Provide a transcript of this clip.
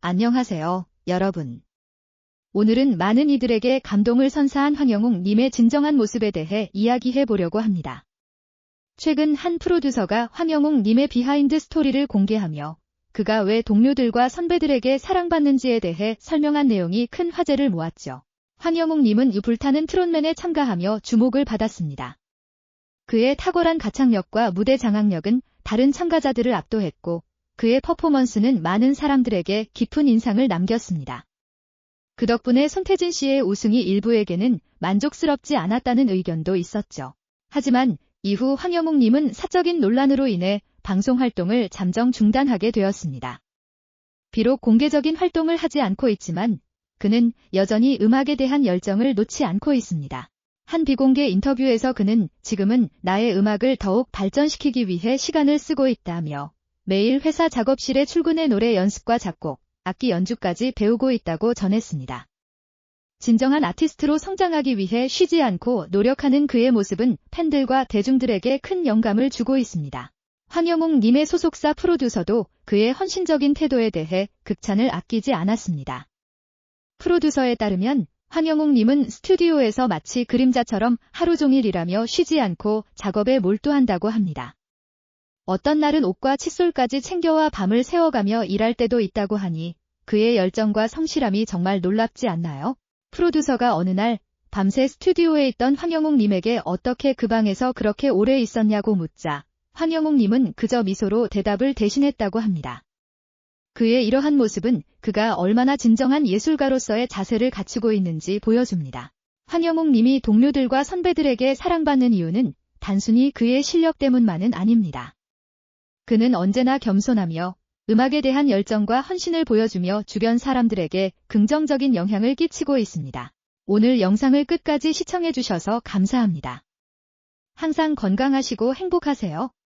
안녕하세요, 여러분. 오늘은 많은 이들에게 감동을 선사한 황영웅 님의 진정한 모습에 대해 이야기해 보려고 합니다. 최근 한 프로듀서가 황영웅 님의 비하인드 스토리를 공개하며 그가 왜 동료들과 선배들에게 사랑받는지에 대해 설명한 내용이 큰 화제를 모았죠. 황영웅 님은 이 불타는 트롯맨에 참가하며 주목을 받았습니다. 그의 탁월한 가창력과 무대 장악력은 다른 참가자들을 압도했고 그의 퍼포먼스는 많은 사람들에게 깊은 인상을 남겼습니다. 그 덕분에 손태진 씨의 우승이 일부에게는 만족스럽지 않았다는 의견도 있었죠. 하지만 이후 황영웅 님은 사적인 논란으로 인해 방송 활동을 잠정 중단하게 되었습니다. 비록 공개적인 활동을 하지 않고 있지만 그는 여전히 음악에 대한 열정을 놓지 않고 있습니다. 한 비공개 인터뷰에서 그는 지금은 나의 음악을 더욱 발전시키기 위해 시간을 쓰고 있다며 매일 회사 작업실에 출근해 노래 연습과 작곡, 악기 연주까지 배우고 있다고 전했습니다. 진정한 아티스트로 성장하기 위해 쉬지 않고 노력하는 그의 모습은 팬들과 대중들에게 큰 영감을 주고 있습니다. 황영웅 님의 소속사 프로듀서도 그의 헌신적인 태도에 대해 극찬을 아끼지 않았습니다. 프로듀서에 따르면 황영웅 님은 스튜디오에서 마치 그림자처럼 하루 종일 일하며 쉬지 않고 작업에 몰두한다고 합니다. 어떤 날은 옷과 칫솔까지 챙겨와 밤을 새워가며 일할 때도 있다고 하니 그의 열정과 성실함이 정말 놀랍지 않나요? 프로듀서가 어느 날 밤새 스튜디오에 있던 황영웅 님에게 어떻게 그 방에서 그렇게 오래 있었냐고 묻자 황영웅 님은 그저 미소로 대답을 대신했다고 합니다. 그의 이러한 모습은 그가 얼마나 진정한 예술가로서의 자세를 갖추고 있는지 보여줍니다. 황영웅 님이 동료들과 선배들에게 사랑받는 이유는 단순히 그의 실력 때문만은 아닙니다. 그는 언제나 겸손하며 음악에 대한 열정과 헌신을 보여주며 주변 사람들에게 긍정적인 영향을 끼치고 있습니다. 오늘 영상을 끝까지 시청해주셔서 감사합니다. 항상 건강하시고 행복하세요.